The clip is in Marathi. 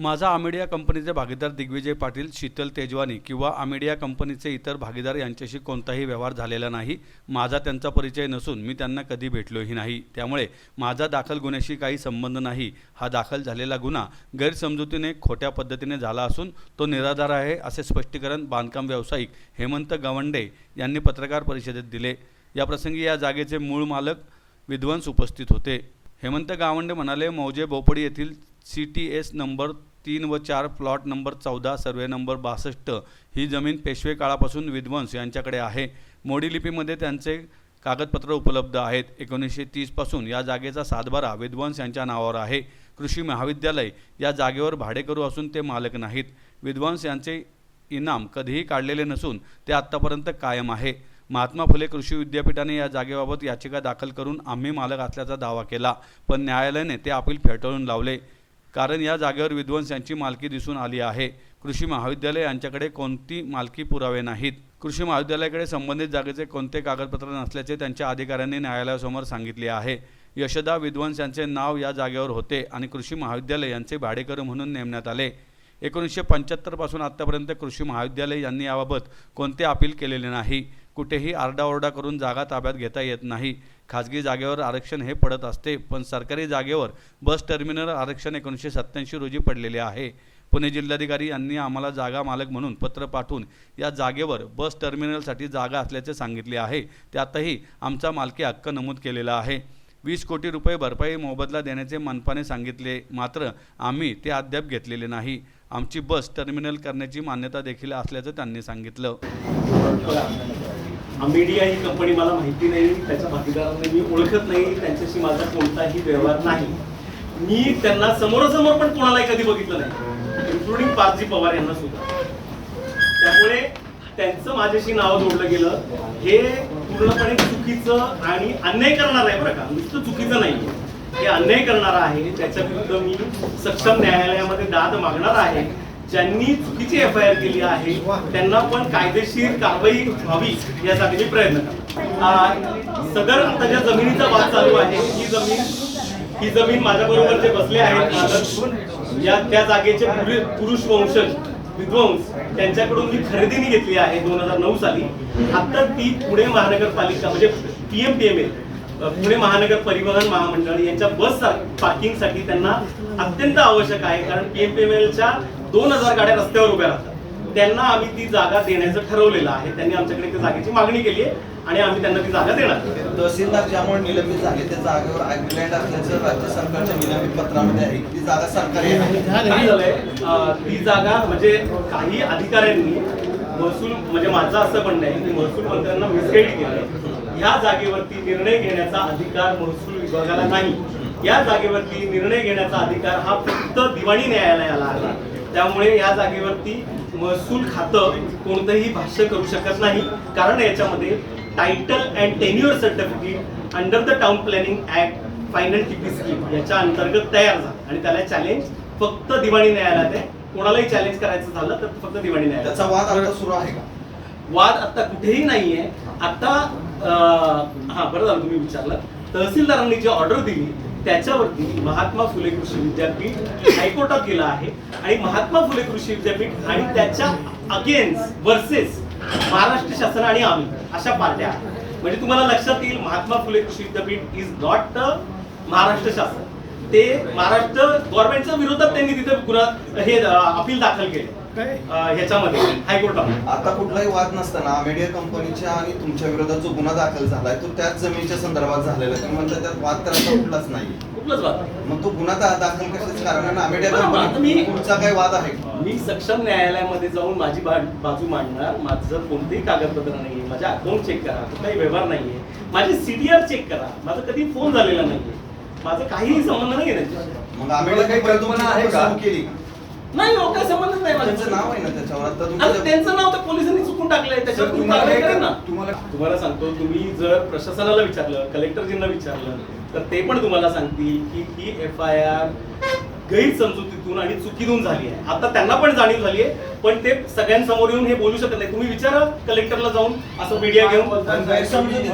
माझा आमेडिया कंपनीचे भागीदार दिग्विजय पाटील शीतल तेजवानी किंवा आमेडिया कंपनीचे इतर भागीदार यांच्याशी कोणताही व्यवहार झालेला नाही माझा त्यांचा परिचय नसून मी त्यांना कधी भेटलोही नाही. त्यामुळे माझा दाखल गुन्ह्याशी काही संबंध नाही. हा दाखल झालेला गुन्हा गैरसमजुतीने खोट्या पद्धतीने झाला असून तो निराधार आहे असे स्पष्टीकरण बांधकाम व्यावसायिक हेमंत गवंडे यांनी पत्रकार परिषदेत दिले. याप्रसंगी या जागेचे मूळ मालक विद्वांस उपस्थित होते. हेमंत गावंडे म्हणाले मौजे भोपडी येथील सी टी एस नंबर तीन व चार प्लॉट नंबर चौदा सर्वे नंबर बासष्ट ही जमीन पेशवे काळापासून विद्वंस यांच्याकडे आहे. मोडी लिपीमध्ये त्यांचे कागदपत्र उपलब्ध आहेत. एकोणीसशे तीसपासून या जागेचा सातबारा विद्वंस यांच्या नावावर आहे. कृषी महाविद्यालय या जागेवर भाडेकरू असून ते मालक नाहीत. विद्वंस यांचे इनाम कधीही काढलेले नसून ते आत्तापर्यंत कायम आहे. महात्मा फुले कृषी विद्यापीठाने या जागेबाबत याचिका दाखल करून आम्ही मालक असल्याचा दावा केला पण न्यायालयाने ते अपील फेटाळून लावले. कारण या जागेवर विद्वंस यांची मालकी दिसून आली आहे. कृषी महाविद्यालय यांच्याकडे कोणती मालकी पुरावे नाहीत? कृषी महाविद्यालयाकडे संबंधित जागेचे कोणते कागदपत्र नसल्याचे त्यांच्या अधिकाऱ्यांनी न्यायालयासमोर सांगितले आहे. यशदा विद्वंस यांचे नाव या जागेवर होते आणि कृषी महाविद्यालय यांचे भाडेकरू म्हणून नेमण्यात आले. एकोणीसशे पंच्याहत्तरपासून आत्तापर्यंत कृषी महाविद्यालय यांनी याबाबत कोणते अपील केलेले नाही. कुठेही आरडाओरडा करून जागा ताब्यात घेता येत नाही. खाजगी जागेवर आरक्षण हे पडत असते पण सरकारी जागेवर बस टर्मिनल आरक्षण एकोणीसशे सत्त्याऐंशी रोजी पडलेले आहे. पुणे जिल्हाधिकारी यांनी आम्हाला जागा मालक म्हणून पत्र पाठवून या जागेवर बस टर्मिनलसाठी जागा असल्याचे सांगितले आहे. त्यातही आमचा मालकी हक्क नमूद केलेला आहे. वीस कोटी रुपये भरपाई मोबदला देण्याचे मनपाने सांगितले मात्र आम्ही ते अद्याप घेतलेले नाही. आमची बस टर्मिनल करण्याची मान्यता देखील असल्याचं त्यांनी सांगितलं. मीडिया ही कंपनी मला माहिती नाही त्याच्या भागीदारांना मी ओळखत नाही त्यांच्याशी माझा कोणताही व्यवहार नाही. मी त्यांना समोरासमोर पण कोणालाही कधी बघितलं नाही इन्क्लुडिंग पारजी पवार यांना सुद्धा. त्यामुळे त्यांचं माझ्याशी नाव जोडलं गेलं. हे पूर्णपणे चुकीचं आणि अन्याय करणार आहे बरं का. नुसतं चुकीचं नाही. हे अन्याय करणार आहे. त्याच्या विरुद्ध मी सक्षम न्यायालयामध्ये दाद मागणार आहे. ज्यांनी चुकीची एफ आय आर केली आहे त्यांना पण कायदेशीर कारवाई व्हावी यासाठी मी प्रयत्न करतो सदर आता ज्या जमिनीचा वाद चालू आहे ही जमीन ही जमीन माझ्या बरोबर जे बसले आहेत या त्या जागेचे पुरुष वंशज विद्वंस त्यांच्याकडून मी खरेदीने घेतली आहे दोन हजार नऊ साली. आता ती पुणे महानगरपालिका म्हणजे पीएम पीएमएल पुणे महानगर परिवहन महामंडळ यांच्या बस पार्किंगसाठी त्यांना अत्यंत आवश्यक आहे. कारण पीएमपीएमएलच्या दोन हजार गाड्या रस्त्यावर उभ्या राहतात. त्यांना आम्ही ती जागा देण्याचं ठरवलेलं आहे. त्यांनी आमच्याकडे त्या जागेची मागणी केली आहे आणि आम्ही त्यांना ती जागा देणार तहसीलदार ज्यामुळे निलंबित झाले त्या जागेवर ॲग्रीलँड असल्याचं राज्य सरकारच्या निलंबित पत्रामध्ये आहे ती जागा सरकारी काय झालंय? ती जागा म्हणजे काही अधिकाऱ्यांनी महसूल म्हणजे माझं असं म्हणणं आहे की महसूल मंत्र्यांना मिसगाईड केलंय. ह्या जागेवरती निर्णय घेण्याचा अधिकार महसूल विभागाला नाही. या जागेवरती निर्णय घेण्याचा अधिकार हा फक्त दिवाणी न्यायालयाला आहे. त्यामुळे या जागेवरती महसूल खातं कोणतंही भाष्य करू शकत नाही. कारण याच्यामध्ये title and tenure certificate under the town planning act final TP scheme याच्या अंतर्गत तयार झालं. आणि त्याला चॅलेंज फक्त दिवाणी न्यायालयात आहे. कोणालाही चॅलेंज करायचं झालं तर फक्त दिवाणी न्यायालयात. त्याचा वाद आता सुरू आहे का? वाद आता कुठेही नाहीये. आता हा बरं झालं तुम्ही विचारलं. तहसीलदारांनी जी ऑर्डर दिली त्याच्यावरती महात्मा फुले कृषी विद्यापीठ हायकोर्टात गेलं आहे. आणि महात्मा फुले कृषी विद्यापीठ आणि त्याच्या अगेन्स्ट वर्सेस महाराष्ट्र शासन आणि आम्ही अशा पार्ट्या म्हणजे तुम्हाला लक्षात येईल महात्मा फुले कृषी विद्यापीठ इज नॉट महाराष्ट्र शासन. ते महाराष्ट्र गव्हर्नमेंटच्या विरोधात त्यांनी तिथे गुन्हा हे अपील दाखल केले. ह्याच्यामध्ये हायकोर्टामध्ये आता कुठलाही वाद नसताना मीडिया कंपनीच्या आणि तुमच्या विरोधात जो गुन्हा दाखल झालाय तो त्याच जमिनीच्या संदर्भात झालेला आहे म्हणता त्यात वाद तर आता कुठलाच नाही बात आहे. मग तो गुन्हा दा- दाखल कशाच कारण मीडिया आता कंपनी मी- पुढचा काही वाद आहे का? मी सक्षम न्यायालयामध्ये जाऊन माझी बा- बाजू मांडणार माझं कोणतेही कागदपत्र नाहीये माझे अकाउंट चेक करा कुठलाही व्यवहार नाहीये माझे सीडीआर चेक करा माझा कधी फोन झालेला नाहीये माझा काहीही संबंध नाही. मग मीडिया काही कल्पना आहे का? केली का? नाही हो काय संबंधच नाही त्यांचं नाव आहे ना त्याच्यावर. आता त्यांचं नाव तर पोलिसांनी चुकून टाकलंय त्याच्यावर तुम्ही कारवाई करा ना. तुम्हाला तुम्हाला सांगतो तुम्ही जर प्रशासनाला विचारलं कलेक्टरजींना विचारलं तर ते पण तुम्हाला सांगतील की ही एफ आय आर गैरसमजुतीतून आणि चुकीतून झाली आहे. आता त्यांना पण जाणीव झाली आहे पण ते सगळ्यांसमोर येऊन हे बोलू शकत नाही. तुम्ही विचारा कलेक्टरला जाऊन असं मीडिया घेऊन. गैरसमजुती